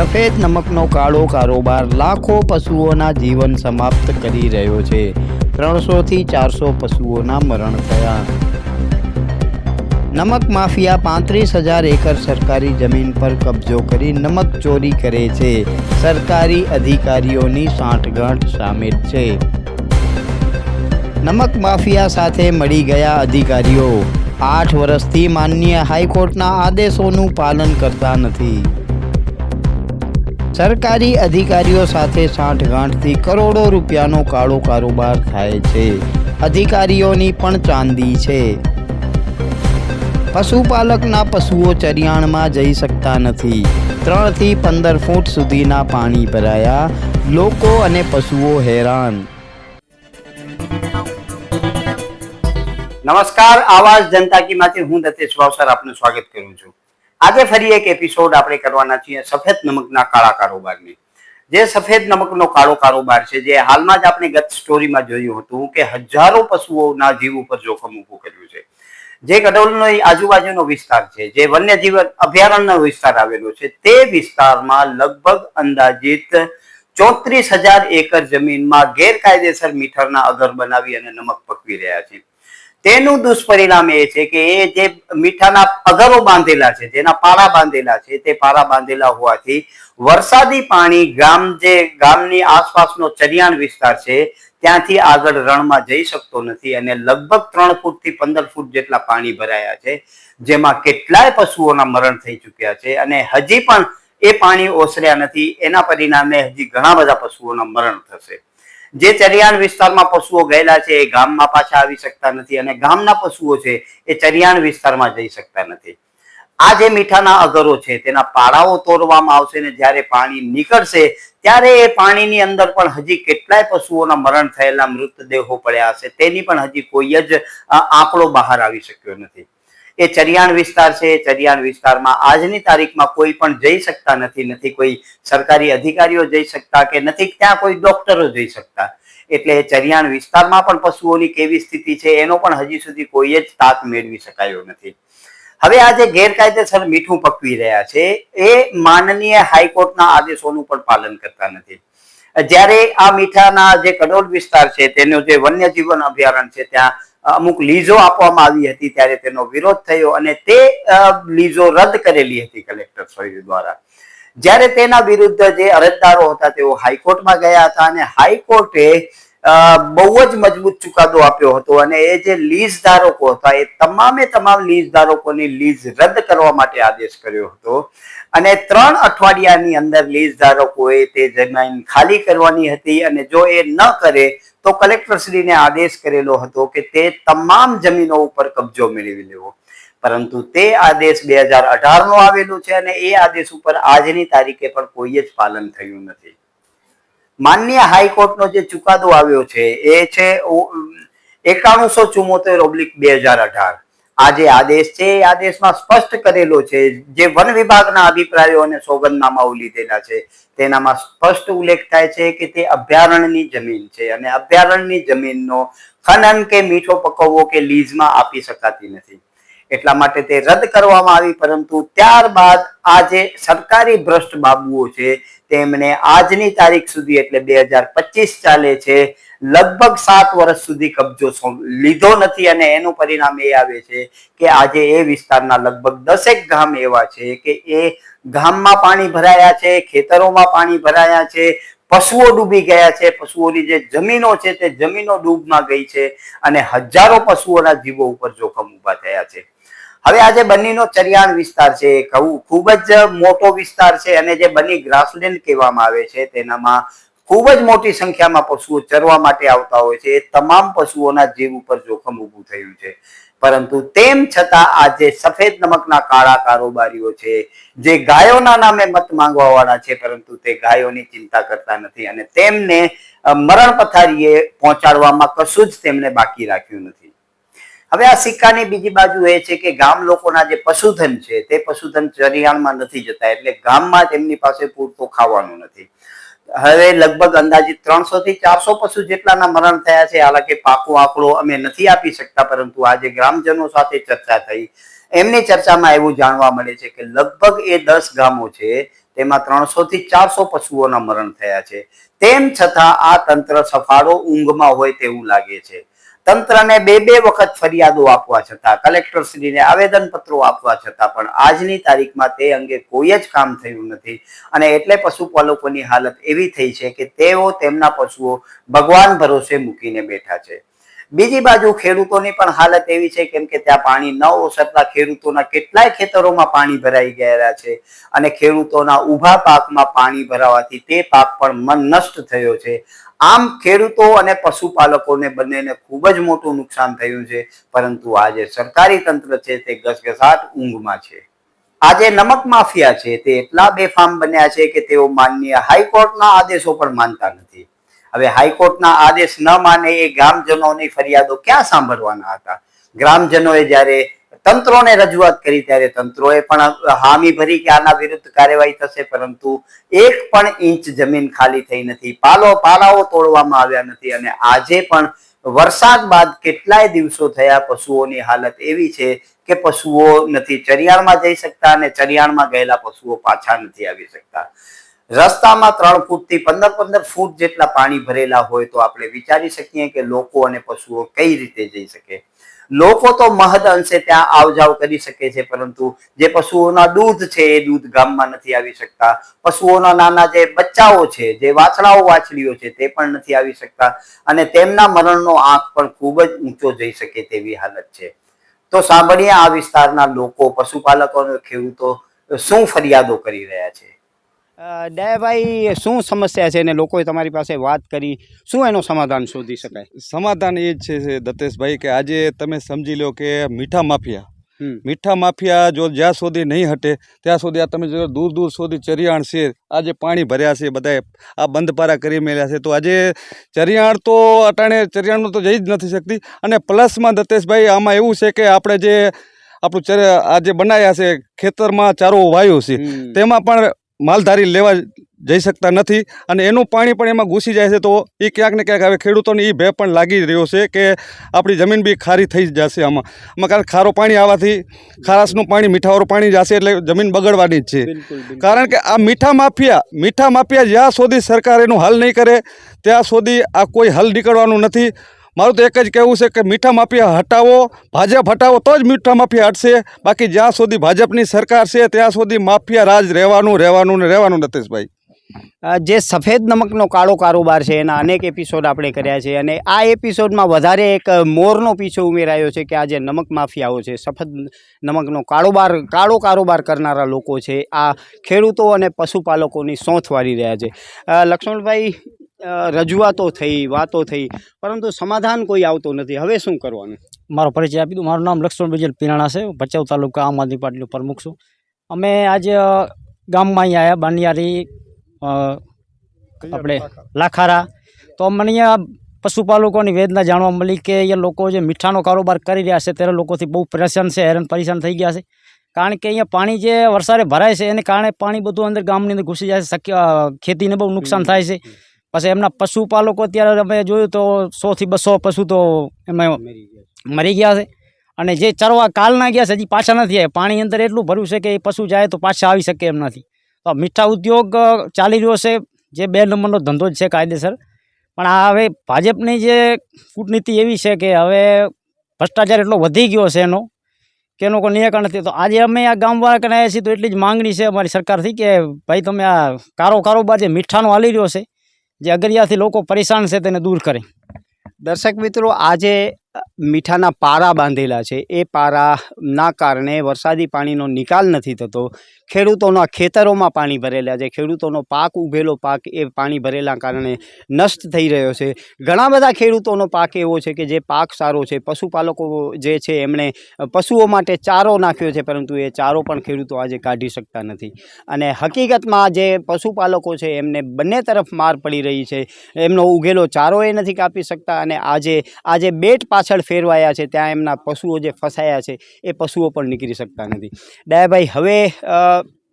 સફેદ નમકનો કાળો કારોબાર લાખો પશુઓના જીવન સમાપ્ત કરી રહ્યો છે. ત્રણસોથી ચારસો પશુઓના મરણ થયા. નમક માફિયા પાંત્રીસ હજાર એકર સરકારી જમીન પર કબજો કરી નમક ચોરી કરે છે. સરકારી અધિકારીઓની સાંઠગાંઠ સામેલ છે. નમક માફિયા સાથે મળી ગયા અધિકારીઓ. આઠ વર્ષથી માનનીય હાઈકોર્ટના આદેશોનું પાલન કરતા નથી. સરકારી અધિકારીઓ સાથે સાંઠગાંઠથી કરોડો રૂપિયાનો કાળો કારોબાર થાય છે. અધિકારીઓની પણ ચાંદી છે. પશુપાલકના પશુઓ ચરિયાણમાં જઈ શકતા નથી. ત્રણથી પંદર ફૂટ સુધીના પાણી ભરાયા. લોકો અને પશુઓ હેરાન. નમસ્કાર. આવાજ જનતા કી માંથી હું દતેશ વાવસર આપનું સ્વાગત કરું છું. આજે ફરી એક એપિસોડ આપણે કરવાના છીએ સફેદ નમકના કાળા કારોબારની. જે સફેદ નમકનો કાળો કારોબાર છે, જે હાલમાં જ આપણે ગત સ્ટોરીમાં જોયું હતું કે હજારો પશુઓના જીવ ઉપર જોખમ ઊભું કર્યું છે. જે કડોલનો આજુબાજુનો વિસ્તાર છે, જે વન્યજીવ અભયારણ્ય વિસ્તાર આવેલો છે, તે વિસ્તારમાં લગભગ અંદાજિત ચોત્રીસ હજાર એકર જમીનમાં ગેરકાયદેસર મીઠરના અગર બનાવી અને નમક પકવી રહ્યા છે. તેનું દુષ્પરિણામ એ છે કે એ જે મીઠાના પગરો બાંધેલા છે, જેના પારા બાંધેલા છે, તે પારા બાંધેલા હોવાથી વરસાદી પાણી ગામ જે ગામની આસપાસનો ચરિયાણ વિસ્તાર છે, ત્યાંથી આગળ રણમાં જઈ શકતો નથી અને લગભગ ત્રણ ફૂટથી પંદર ફૂટ જેટલા પાણી ભરાયા છે, જેમાં કેટલાય પશુઓના મરણ થઈ ચુક્યા છે અને હજી પણ એ પાણી ઓસર્યા નથી. એના પરિણામે હજી ઘણા બધા પશુઓના મરણ થશે. જે ચરિયાણ વિસ્તારમાં પશુઓ ગયેલા છે એ ગામમાં પાછા આવી શકતા નથી અને ગામના પશુઓ છે એ ચરિયાણ વિસ્તારમાં જઈ શકતા નથી. આ જે મીઠાના અગરો છે તેના પાડાઓ તોડવામાં આવશે ને જ્યારે પાણી નીકળશે ત્યારે એ પાણીની અંદર પણ હજી કેટલાય પશુઓના મરણ થયેલા મૃતદેહો પડ્યા હશે. તેની પણ હજી કોઈ જ આંકડો બહાર આવી શક્યો નથી. એ ચરિયાણ વિસ્તાર છે ચરિયાણ વિસ્તારમાં આજની તારીખમાં કોઈ પણ જઈ શકતા નથી નથી કોઈ સરકારી અધિકારીઓ જઈ શકતા કે નથી ત્યાં કોઈ ડોક્ટરો જઈ શકતા. એટલે ચરિયાણ વિસ્તારમાં પણ પશુઓની કેવી સ્થિતિ છે, એનો પણ હજી સુધી કોઈ જ તાક મેળવી શકાયો નથી. હવે આ જે ગેરકાયદેસર મીઠું પકવી રહ્યા છે, એ માનનીય હાઈકોર્ટના આદેશોનું પણ પાલન કરતા નથી. જ્યારે આ મીઠાના જે કડોલ વિસ્તાર છે, તેનો જે વન્યજીવન અભયારણ્ય છે, ત્યાં અમુક લીઝો આપવામાં આવી હતી ત્યારે તેનો વિરોધ થયો અને તે લીઝો રદ કરેલી હતી કલેક્ટર શ્રી દ્વારા. જ્યારે તેના વિરુદ્ધ જે અરજદારો હતા તેઓ હાઈકોર્ટમાં ગયા હતા અને હાઈકોર્ટે બહુ જ મજબૂત ચુકાદો આપ્યો હતો અને એ જે લીઝ ધારકો હતા એ તમામે તમામ લીઝ ધારકોની લીઝ રદ કરવા માટે આદેશ કર્યો હતો. અને ત્રણ અઠવાડિયાની અંદર લીઝ ધારકોએ તે જમીન ખાલી કરવાની હતી અને જો એ ન કરે, તો કલેક્ટરશ્રીને આદેશ કરેલો હતો કે તે તમામ જમીનો ઉપર કબજો મેળવી લેવો. પરંતુ તે આદેશ બે હજાર અઢારનો આવેલો છે અને એ આદેશ ઉપર આજની તારીખે પણ કોઈ જ પાલન થયું નથી. માન્ય હાઈકોર્ટનો જે ચુકાદો આવ્યો છે, એ છે એકાણુંસો ચુમ્મોતેર ઓબ્લિક બે હજાર અઢાર. આ જે આદેશ છે, એ આદેશમાં સ્પષ્ટ કરેલો છે. જે વન વિભાગના અભિપ્રાયો અને સોગંદનામાઓ લીધેલા છે, તેનામાં સ્પષ્ટ ઉલ્લેખ થાય છે કે તે અભયારણ્યની જમીન છે અને અભયારણ્યની જમીનનો ખનન કે મીઠો પકવવો કે લીઝમાં આપી શકાતી નથી. એટલા માટે તે રદ કરવામાં આવી, પરંતુ ત્યારબાદ આ જે સરકારી ભ્રષ્ટ બાબુઓ છે તેમણે આજની તારીખ સુધી એટલે બે હજાર પચીસ ચાલે છે. લગભગ સાત વર્ષ સુધી કબજો લીધો નથી અને એનું પરિણામ એ આવે છે કે આજે એ વિસ્તારના લગભગ દસેક ગામ એવા છે કે એ ગામમાં પાણી ભરાયા છે, ખેતરોમાં પાણી ભરાયા છે, પશુઓ ડૂબી ગયા છે. પશુઓની જે જમીનો છે તે જમીનો ડૂબમાં ગઈ છે અને હજારો પશુઓના જીવો ઉપર જોખમ ઊભા થયા છે. હવે આજે બન્નીનો ચરિયાણ વિસ્તાર છે કહું ખૂબ જ મોટો વિસ્તાર છે અને જે બની ગ્રાસલેન્ડ કહેવામાં આવે છે, તેનામાં ખૂબ જ મોટી સંખ્યામાં પશુઓ ચરવા માટે આવતા હોય છે. તમામ પશુઓના જીવ ઉપર જોખમ ઊભું થયું છે. પરંતુ તેમ છતાં આ જે સફેદ નમકના કાળા કારોબારીઓ છે, જે ગાયોના નામે મત માંગવા વાળા છે, પરંતુ તે ગાયોની ચિંતા કરતા નથી અને તેમને મરણ પથારીએ પહોંચાડવામાં કશું જ તેમને બાકી રાખ્યું નથી. હવે આ સિક્કાની બીજી બાજુ એ છે કે ગામ લોકોના જે પશુધન છે, તે પશુધન ચરિયાણમાં નથી જતા, એટલે ગામમાં તેમની પાસે પૂરતું ખાવાનું નથી. હવે લગભગ અંદાજિત ત્રણસો થી ચારસો પશુ જેટલાના મરણ થયા છે, હાલાકી પાકો આંકડો અમે નથી આપી શકતા, પરંતુ આજે ગ્રામજનો સાથે ચર્ચા થઈ. એમની ચર્ચામાં એવું જાણવા મળે છે કે લગભગ એ દસ ગામો છે, તેમાં ત્રણસો થી ચારસો પશુઓના મરણ થયા છે. તેમ છતાં આ તંત્ર સફાળો ઊંઘમાં હોય તેવું લાગે છે. તંત્રને બે બે વખત ફરિયાદો આપવા છતાં, કલેક્ટરશ્રીને આવેદન પત્રો આપવા છતાં પણ આજની તારીખમાં તે અંગે કોઈ જ કામ થયું નથી. અને એટલે પશુપાલકોની હાલત એવી થઈ છે કે તેઓ તેમના પશુઓ ભગવાન ભરોસે મૂકીને બેઠા છે. બીજી બાજુ ખેડૂતોની પણ હાલત એવી છે કેમ કે ત્યાં પાણી ન ઓસરતા ખેડૂતોના કેટલાય ખેતરોમાં પાણી ભરાઈ ગયેલા છે અને ખેડૂતોના ઊભા પાકમાં પાણી ભરાવાથી તે પાક પણ મન નષ્ટ થયો છે. આમ ખેડૂતો અને પશુપાલકોને બંનેને ખૂબ જ મોટું નુકસાન થયું છે, પરંતુ આજે સરકારી તંત્ર છે તે ગસગસાટ ઊંઘમાં છે. આજે નમક માફિયા છે, તે એટલા બેફામ બન્યા છે કે તેઓ માનનીય હાઈકોર્ટના આદેશો પણ માનતા નથી. હવે હાઈકોર્ટના આદેશ ન માને એ ગ્રામજનોની ફરિયાદો ક્યાં સાંભળવાના હતા? ગ્રામજનોએ જ્યારે તંત્રોને રજૂઆત કરી ત્યારે તંત્રોએ પણ હામી ભરી કે આના વિરુદ્ધ કાર્યવાહી થશે, પરંતુ એક પણ ઇંચ જમીન ખાલી થઈ નથી. પાલો પાલાઓ તોડવામાં આવ્યા નથી અને આજે પણ વરસાદ બાદ કેટલાય દિવસો થયા પશુઓની હાલત એવી છે કે પશુઓ નથી, ચરિયાણમાં જઈ શકતા અને ચરિયાણમાં ગયેલા પશુઓ પાછા નથી આવી શકતા. રસ્તામાં ત્રણ ફૂટથી પંદર પંદર ફૂટ જેટલા પાણી ભરેલા હોય તો આપણે વિચારી શકીએ કે લોકો અને પશુઓ કઈ રીતે જઈ શકે. લોકો તો મહદ અંશે ત્યાં આવજાવ કરી શકે છે, પરંતુ જે પશુઓના દૂધ છે એ દૂધ ગામમાં નથી આવી શકતા. પશુઓના નાના જે બચ્ચાઓ છે, જે વાછડાઓ વાછડીઓ છે, તે પણ નથી આવી શકતા અને તેમના મરણનો આંક પણ ખૂબ જ ઊંચો જઈ શકે તેવી હાલત છે. તો સાંભળીએ આ વિસ્તારના લોકો, પશુપાલકો ખેડૂતો શું ફરિયાદો કરી રહ્યા છે. દયાભાઈ શું સમસ્યા છે અને લોકોએ તમારી પાસે વાત કરી? શું એનું સમાધાન શોધી શકાય? સમાધાન એ જ છે દત્તેશભાઈ કે આજે તમે સમજી લો કે મીઠા માફિયા. મીઠા માફિયા જો જ્યાં સુધી નહીં હટે ત્યાં સુધી આ તમે જો દૂર દૂર સુધી ચરિયાણ છે આજે પાણી ભર્યા છે બધાએ આ બંધપારા કરી મેળ્યા છે તો આજે ચરિયાણ તો અટાણે ચરિયાણમાં તો જઈ જ નથી શકતી. અને પ્લસમાં દત્તેશભાઈ આમાં એવું છે કે આપણે જે આપણું ચર આ જે બનાવ્યા છે ખેતરમાં ચારો વાયો છે તેમાં પણ માલધારી લેવા જઈ શકતા નથી અને એનું પાણી પણ એમાં ઘૂસી જાય છે તો એ ક્યાંક ને ક્યાંક હવે ખેડૂતોને એ ભે પણ લાગી રહ્યો છે કે આપણી જમીન બી ખારી થઈ જ જશે આમાં. આમાં કારણ ખારું પાણી આવવાથી ખારાશનું પાણી મીઠાવાળું પાણી જશે એટલે જમીન બગડવાની જ છે. કારણ કે આ મીઠા માફિયા મીઠા માફિયા જ્યાં સુધી સરકાર એનું હલ નહીં કરે ત્યાં સુધી આ કોઈ હલ નીકળવાનું નથી. મારું તો એક જ કહેવું છે કે મીઠા માફિયા હટાવો, ભાજપ હટાવો, તો જ મીઠા માફિયા હટશે. બાકી જ્યાં સુધી ભાજપની સરકાર છે, ત્યાં સુધી માફિયા રાજ રહેવાનું રહેવાનું ને રહેવાનું નતેશભાઈ. જે સફેદ નમકનો કાળો કારોબાર છે, એના અનેક એપિસોડ આપણે કર્યા છે અને આ એપિસોડમાં વધારે એક મોરનો પીછો ઉમેરાયો છે કે આ જે નમક માફિયાઓ છે, સફેદ નમકનો કારોબાર કાળો કારોબાર કરનારા લોકો છે, આ ખેડૂતો અને પશુપાલકોની સોંથ વાળી રહ્યા છે. લક્ષ્મણભાઈ રજૂઆતો થઈ વાતો થઈ પરંતુ સમાધાન કોઈ આવતું નથી. હવે શું કરવાનું? મારો પરિચય આપી દઉં. મારું નામ લક્ષ્મણ બિજલ પિરાણા છે. હું ભચાઉ તાલુકા આમ આદમી પાર્ટીનો પ્રમુખ છું. અમે આજે ગામમાં અહીંયા આવ્યા બાનિયારી આપણે લાખારા. તો અમને અહીંયા પશુપાલકોની વેદના જાણવા મળી કે એ લોકો જે મીઠાનો કારોબાર કરી રહ્યા છે ત્યારે લોકોથી બહુ પરેશાન છે હેરાન પરેશાન થઈ ગયા છે. કારણ કે અહીંયા પાણી જે વરસાદે ભરાય છે એને કારણે પાણી બધું અંદર ગામની અંદર ઘૂસી જાય છે શક્ય ખેતીને બહુ નુકસાન થાય છે. પછી એમના પશુપાલકો અત્યારે અમે જોયું તો સોથી બસો પશુ તો એમાં મરી ગયા છે. અને જે ચરવા કાલના ગયા છે હજી પાછા નથી આવ્યા. પાણી અંદર એટલું ભર્યું છે કે એ પશુ જાય તો પાછા આવી શકે એમ નથી. તો આ મીઠા ઉદ્યોગ ચાલી રહ્યો છે જે બે નંબરનો ધંધો જ છે કાયદેસર. પણ આ હવે ભાજપની જે કૂટનીતિ એવી છે કે હવે ભ્રષ્ટાચાર એટલો વધી ગયો છે એનો કે એનો કોઈ નિરાકરણ નથી. તો આજે અમે આ ગામવાળા કને આવ્યા છીએ તો એટલી જ માંગણી છે અમારી સરકારથી કે ભાઈ તમે આ કારો કારોબાર જે મીઠાનો હાલી રહ્યો છે જે અગરિયાથી લોકો પરેશાન છે તેને દૂર કરે. દર્શક મિત્રો આજે મીઠાના પારા બાંધેલા છે. એ પારાના કારણે વરસાદી પાણીનો નિકાલ નથી થતો. ખેડૂતોના ખેતરોમાં પાણી ભરેલા છે. ખેડૂતોનો પાક, ઉભેલો પાક એ પાણી ભરેલા કારણે નષ્ટ થઈ રહ્યો છે. ઘણા બધા ખેડૂતોનો પાક એવો છે કે જે પાક સારો છે. પશુપાલકો જે છે એમણે પશુઓ માટે ચારો નાખ્યો છે, પરંતુ એ ચારો પણ ખેડૂતો આજે કાઢી શકતા નથી. અને હકીકતમાં જે પશુપાલકો છે એમને બંને તરફ માર પડી રહી છે. એમનો ઉગેલો ચારો એ નથી કાપી શકતા અને આજે આજે બેટ પાછળ ફેરવાયા છે, ત્યાં એમના પશુઓ જે ફસાયા છે, એ પશુઓ પણ નીકળી શકતા નથી. ડાયાભાઈ હવે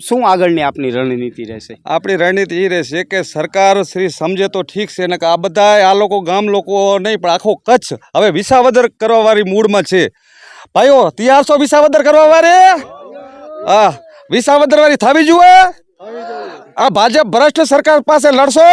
શું આગળની આપની રણનીતિ રહેશે? આપણી રણનીતિ એ રહેશે કે સરકાર શ્રી સમજે તો ઠીક છે ને કે આ બધા આ લોકો ગામ લોકો નહીં, પણ આખો કચ્છ હવે વિસાવદર કરવાવાળી મૂડમાં છે. ભાઈઓ તૈયાર છો વિસાવદર કરવા વાળે હા વિસાવદર વાળી થાવી જુએ? આ ભાજપ ભ્રષ્ટ સરકાર પાસે લડશો?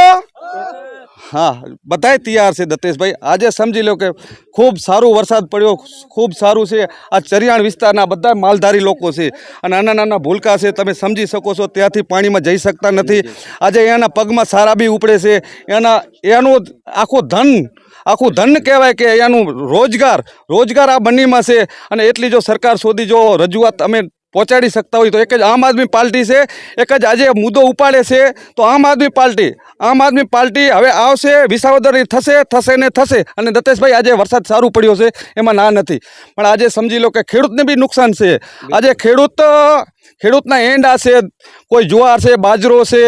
હા, બધાય તૈયાર છે દત્તેશભાઈ. આજે સમજી લો કે ખૂબ સારું વરસાદ પડ્યો, ખૂબ સારું છે. આ ચરિયાણ વિસ્તારના બધા માલધારી લોકો છે અને નાના નાના ભૂલકા છે, તમે સમજી શકો છો, ત્યાંથી પાણીમાં જઈ શકતા નથી. આજે એના પગમાં સારા બી ઉપડે છે. એના, એનું આખું ધન આખું ધન કહેવાય કે એનું રોજગાર રોજગાર આ બંનેમાં છે. અને એટલી જો સરકાર શોધી જો, રજૂઆત અમે પહોંચાડી શકતા હોય તો એક જ આમ આદમી પાર્ટી છે, એક જ આજે મુદ્દો ઉપાડે છે, તો આમ આદમી પાર્ટી, આમ આદમી પાર્ટી હવે આવશે વિસાવદરી થશે થશે ને થશે, અને દત્તેશભાઈ આજે વરસાદ સારું પડ્યો છે, એમાં ના નથી. પણ આજે સમજી લો કે ખેડૂતને બી નુકસાન છે. આજે ખેડૂત, ખેડૂતના એંડા છે, કોઈ જુવાર છે, બાજરો છે,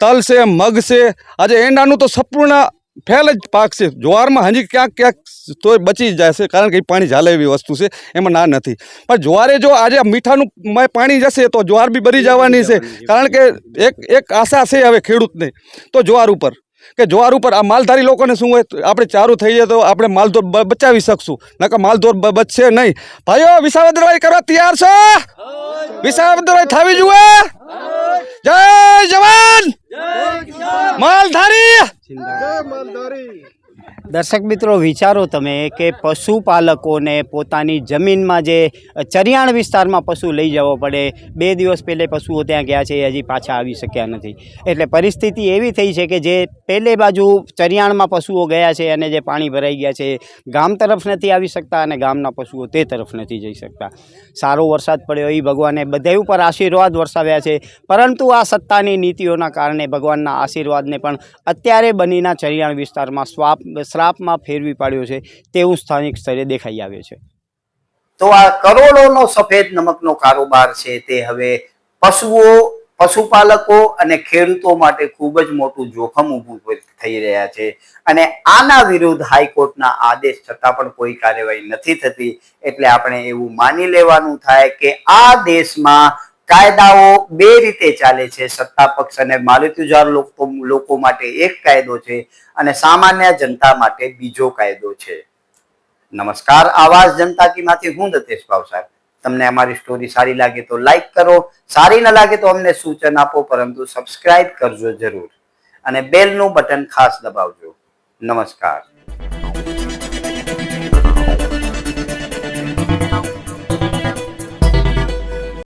તલ છે, મગ છે, આજે એંડાનું તો સંપૂર્ણ ફેલ જ પાક છે. જુવારમાં હજી ક્યાંક ક્યાંક તો બચી જ જાય છે કારણ કે પાણી ઝાલે એવી વસ્તુ છે. એમાં ના નથી. પણ જુવારે જો આજે મીઠાનું મ- પાણી જશે તો જુવાર બી બરી જવાની છે. કારણ કે એક એક આશા છે હવે ખેડૂતને. તો જુવાર ઉપર. કે જુવાર ઉપર આ માલધારી લોકોને શું હોય? આપણે ચારું થઈ જાય તો આપણે માલધોર બ- બચાવી શકશું. નકર માલધોર બચશે નહીં. ભાઈઓ વિસાવદરભાઈ કરવા તૈયાર છો? વિસાવદરભાઈ થાવી જુએ? જય જવાન! માલધારી! દર્શક મિત્રો, વિચારો તમે કે પશુપાલકોને પોતાની જમીનમાં જે ચરિયાણ વિસ્તારમાં પશુ લઈ જવો પડે, બે દિવસ પહેલે પશુઓ ત્યાં ગયા છે હજી પાછા આવી શક્યા નથી. એટલે પરિસ્થિતિ એવી થઈ છે કે જે પહેલે બાજુ ચરિયાણમાં પશુઓ ગયા છે અને જે પાણી ભરાઈ ગયા છે, ગામ તરફ નથી આવી શકતા અને ગામના પશુઓ તે તરફ નથી જઈ શકતા. સારો વરસાદ પડ્યો એ ભગવાને બધા ઉપર આશીર્વાદ વરસાવ્યા છે. પરંતુ આ સત્તાની નીતિઓના કારણે ભગવાનના આશીર્વાદને પણ અત્યારે બનીના ચરિયાણ વિસ્તારમાં સ્વાપ શ્રાપમાં ફેરવી પાડ્યો છે તેવું સ્થાનિક સ્તરે દેખાઈ આવે છે. તો આ કરોડોનો સફેદ નમકનો કારોબાર છે તે હવે પશુઓ, પશુપાલકો અને ખેડૂતો માટે ખૂબ જ મોટું જોખમ ઊભું થઈ રહ્યા છે. અને આના વિરુદ્ધ હાઈકોર્ટના આદેશ છતાં પણ કોઈ કાર્યવાહી નથી થતી. એટલે આપણે એવું માની લેવાનું થાય કે આ દેશમાં કાયદાઓ બે રીતે ચાલે છે. સત્તા પક્ષ અને માલિતુજાર લોકો માટે એક કાયદો છે અને સામાન્ય જનતા માટે બીજો કાયદો છે. નમસ્કાર. આવાજ જનતા માંથી હું દતેશ ભાવસાર તમને અમારી સ્ટોરી સારી લાગે તો લાઈક કરો. સારી ન લાગે તો અમને સૂચન આપો, પરંતુ સબસ્ક્રાઇબ કરજો જરૂર. અને બેલનું બટન ખાસ દબાવજો. નમસ્કાર.